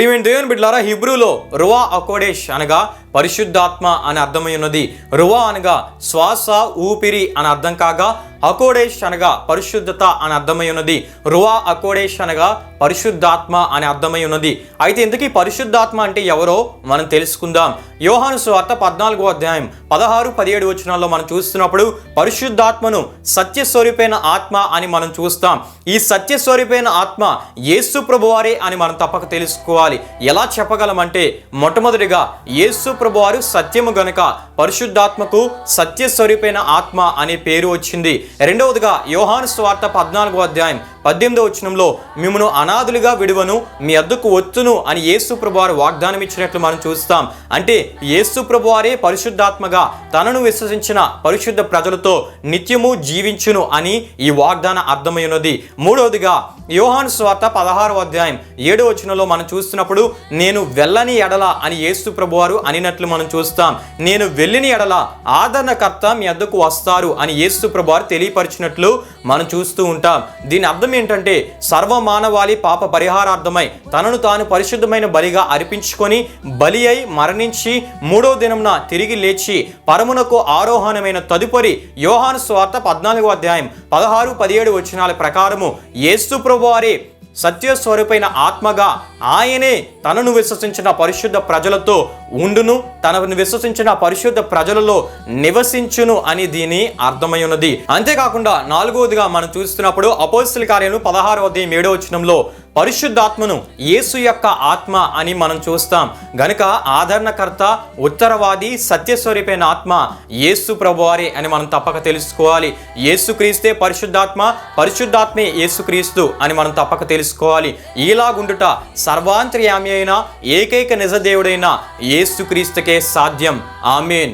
ప్రియమైన దేవుని బిడ్డలారా హిబ్రూలో రువా అకోడేష్ అనగా పరిశుద్ధాత్మ అని అర్థమై ఉన్నది. రువా అనగా శ్వాస ఊపిరి అని అర్థం కాగా అకోడేష్ అనగా పరిశుద్ధత అని అర్థమై ఉన్నది. రువా అకోడేష్ అనగా పరిశుద్ధాత్మ అని అర్థమై ఉన్నది. అయితే ఇంతకీ పరిశుద్ధాత్మ అంటే ఎవరో మనం తెలుసుకుందాం. యోహాను స్వార్త పద్నాలుగో అధ్యాయం పదహారు పదిహేడు వచనాల్లో మనం చూస్తున్నప్పుడు పరిశుద్ధాత్మను సత్యస్వరూపైన ఆత్మ అని మనం చూస్తాం. ఈ సత్యస్వరూపైన ఆత్మ యేసు ప్రభువారే అని మనం తప్పక తెలుసుకోవాలి. ఎలా చెప్పగలమంటే మొట్టమొదటిగా యేసు ప్రభువారు సత్యము గనుక పరిశుద్ధాత్మకు సత్యస్వరూపైన ఆత్మ అనే పేరు వచ్చింది. రెండవదిగా యోహాను స్వార్త పద్నాలుగో అధ్యాయం పద్దెనిమిదో వచనంలో మిమ్మను అనాథులుగా విడువను మీ అద్దకు వచ్చును అని యేసు ప్రభువారు వాగ్దానం ఇచ్చినట్లు మనం చూస్తాం. అంటే యేసు ప్రభువారే పరిశుద్ధాత్మగా తనను విశ్వసించిన పరిశుద్ధ ప్రజలతో నిత్యము జీవించును అని ఈ వాగ్దాన అర్థమై ఉన్నది. మూడవదిగా యోహాను స్వార్త పదహారో అధ్యాయం ఏడో వచనంలో మనం చూస్తున్నప్పుడు నేను వెళ్ళని ఎడల అని యేసు ప్రభువారు అనినట్లు మనం చూస్తాం. నేను వెళ్ళిన ఎడల ఆదరణకర్త మీ అద్దకు వస్తారు అని యేసు ప్రభువారు తెలియపరిచినట్లు మనం చూస్తూ ఉంటాం. దీని అర్థం ఏంటంటే సర్వమానవాళి పాప పరిహారార్థమై తనను తాను పరిశుద్ధమైన బలిగా అర్పించుకొని బలి అయి మరణించి మూడో దినంన తిరిగి లేచి పరమునకు ఆరోహణమైన తదుపరి యోహాను స్వార్త పద్నాలుగో అధ్యాయం పదహారు పదిహేడు వచనాల ప్రకారము యేసు ప్రభువారే సత్యస్వరూపైన ఆత్మగా ఆయనే తనను విశ్వసించిన పరిశుద్ధ ప్రజలతో ఉండును తనను విశ్వసించిన పరిశుద్ధ ప్రజలలో నివసించును అని దీని అర్థమై ఉన్నది అంతేకాకుండా నాలుగవదిగా మనం చూస్తున్నప్పుడు అపోజిల్ కార్యాలు పదహారవ అధ్యాయం ఏడో వచనంలో పరిశుద్ధాత్మను యేసు యొక్క ఆత్మ అని మనం చూస్తాం. గనుక ఆదరణకర్త ఉత్తరవాది సత్యస్వరూపైన ఆత్మ యేసు ప్రభువారి అని మనం తప్పక తెలుసుకోవాలి. యేసుక్రీస్తే పరిశుద్ధాత్మ పరిశుద్ధాత్మే యేసుక్రీస్తు అని మనం తప్పక తెలుసుకోవాలి. ఇలాగుండుట సర్వాంతర్యామి అయిన ఏకైక నిజదేవుడైన येसु क्रीस्त के साध्यम आमेन